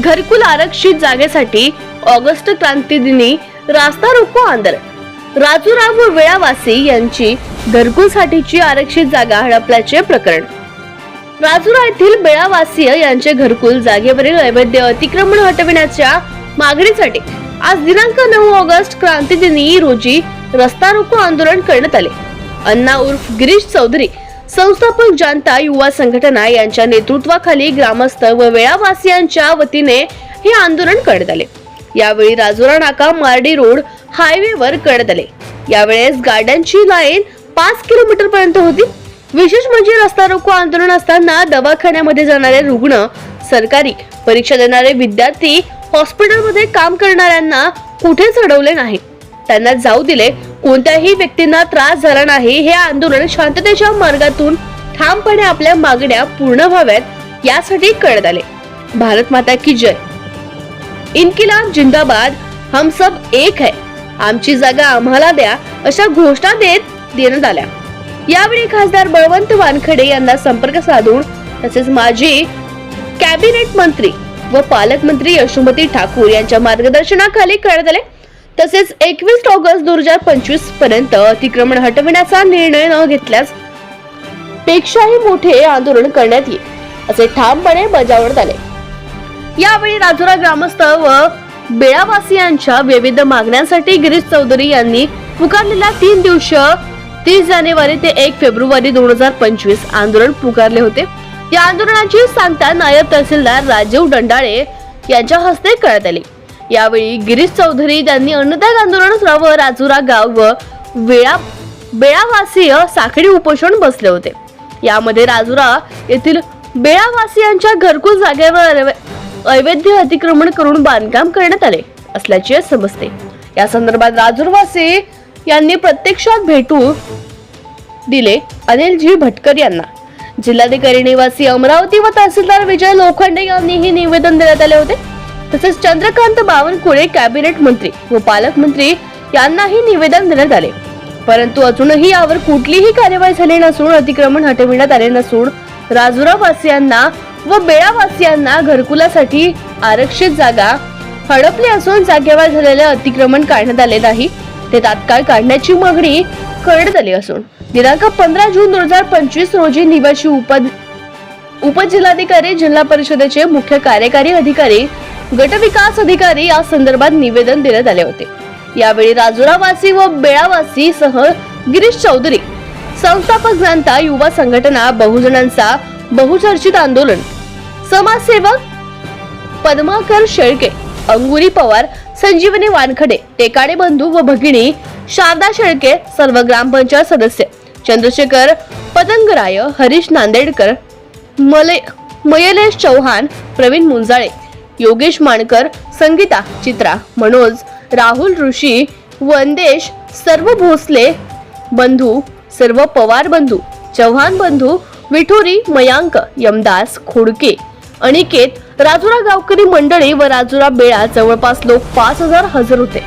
घरकुल आरक्षित जागेसाठी ऑगस्ट क्रांती दिनी रास्ता रोको आंदोलन. राजूराव व वेळावासी यांची घरकुलसाठीची आरक्षित जागा हडपल्याचे प्रकरण. राजुरा येथील बेळावासीय यांचे घरकुल जागेवरील अवैध अतिक्रमण हटविण्याच्या मागणीसाठी आज दिनांक नऊ ऑगस्ट क्रांतीदिनी रोजी रस्ता रोको आंदोलन करण्यात आले. अण्णा उर्फ गिरीश चौधरी संस्थापक जनता युवा संघटना यांच्या नेतृत्वाखाली ग्रामस्थ व वेळावासियांच्या वतीने हे आंदोलन करण्यात आले. यावेळी राजुरा नाका मार्डी रोड हायवेवर करण्यात आले. यावेळेस गाड्यांची लाईन पाच किलोमीटर पर्यंत होती. विशेष म्हणजे रस्ता रोको आंदोलन असताना दवाखान्यामध्ये जाणारे रुग्ण सरकारी परीक्षा देणारे विद्यार्थी हॉस्पिटलमध्ये काम करणाऱ्यांना कुठे चढवले नाही. त्यांना जाऊ दिले कोणत्याही व्यक्तींना त्रास झाला नाही हे आंदोलन शांततेच्या मार्गातून ठामपणे आपल्या मागण्या पूर्ण व्हाव्यात यासाठी करण्यात आले. भारत माता की जय. इन्किलाब जिंदाबाद हम सब एक है. आमची जागा आम्हाला द्या अशा घोषणा देत देण्यात आल्या. यावेळी खासदार बळवंत वानखडे यांना संपर्क साधून तसेच माजी कॅबिनेट मंत्री व पालकमंत्री यशोमती ठाकूर यांच्या मार्गदर्शनाखाली करण्यात आले. तसेच एकवीस ऑगस्ट दोन हजार पंचवीसपर्यंत अतिक्रमण हटविण्याचा निर्णय न घेतल्यास पेक्षाही मोठे आंदोलन करण्यात येईल असे ठामपणे बजावण्यात आले. यावेळी राजुरा ग्रामस्थ व बेळावासियांच्या विविध मागण्यांसाठी गिरीश चौधरी यांनी पुकारलेल्या तीन दिवस तीस जानेवारी ते एक फेब्रुवारी दोन हजार पंचवीस आंदोलन पुकारले होते. या आंदोलनाची सांगता नायब तहसीलदार राजीव दंडाळे यांच्या हस्ते करण्यात आली. यावेळी गिरीश चौधरी यांनी अन्नदान आंदोलन सर्व राजुरा गाव व वेळा बेळावासीय साखळी उपोषण बसले होते. यामध्ये राजुरा येथील बेळावासियांच्या घरकुल जागेवर अवैध अतिक्रमण करून बांधकाम करण्यात आले असल्याचे समजते. या संदर्भात राजूरवासी यांनी प्रत्यक्षात भेटू दिले अनिलजी भटकर यांना. जिल्हाधिकारी निवासी अमरावती व तहसीलदार विजय लोखंडे यांनीही निवेदन देण्यात आले होते. तसेच चंद्रकांत बावनकुळे कॅबिनेट मंत्री व पालकमंत्री यांनाही निवेदन देण्यात आले. परंतु अजूनही यावर कुठलीही कार्यवाही झाली नसून अतिक्रमण हटविण्यात आले नसून राजुरावासियांना व बेळावासियांना घरकुलासाठी आरक्षित जागा हडपली असून जागेवर झालेले अतिक्रमण काढण्यात आले नाही. ते तात्काळ काढण्याची मागणी करण्यात आली असून. दिनांक पंधरा जून दोन हजार पंचवीस रोजी निवासी उप उपजिल्हाधिकारी जिल्हा परिषदेचे मुख्य कार्यकारी अधिकारी गटविकास अधिकारी या संदर्भात निवेदन देण्यात आले होते. यावेळी राजुरावासी व बेळावासी सह गिरीश चौधरी संस्थापक जनता युवा संघटना बहुजनांचा बहुचर्चित आंदोलन समाजसेवक पद्माकर शेळके अंगुरी पवार संजीवनी वानखडे टेकाडे बंधू व भगिनी शारदा शेळके सर्व ग्रामपंचायत सदस्य चंद्रशेखर पतंगराय हरीश नांदेडकर मले मयलेश चौहान प्रवीण मुंजाळे योगेश माणकर संगीता चित्रा मनोज राहुल ऋषी वंदेश सर्व भोसले बंधू सर्व पवार बंधू चव्हाण बंधू विठोरी मयांक यमदास खोडके अनिकेत राजुरा गावकरी मंडळी व राजुरा बेळा जवळपास लोक पाच हजार हजर होते.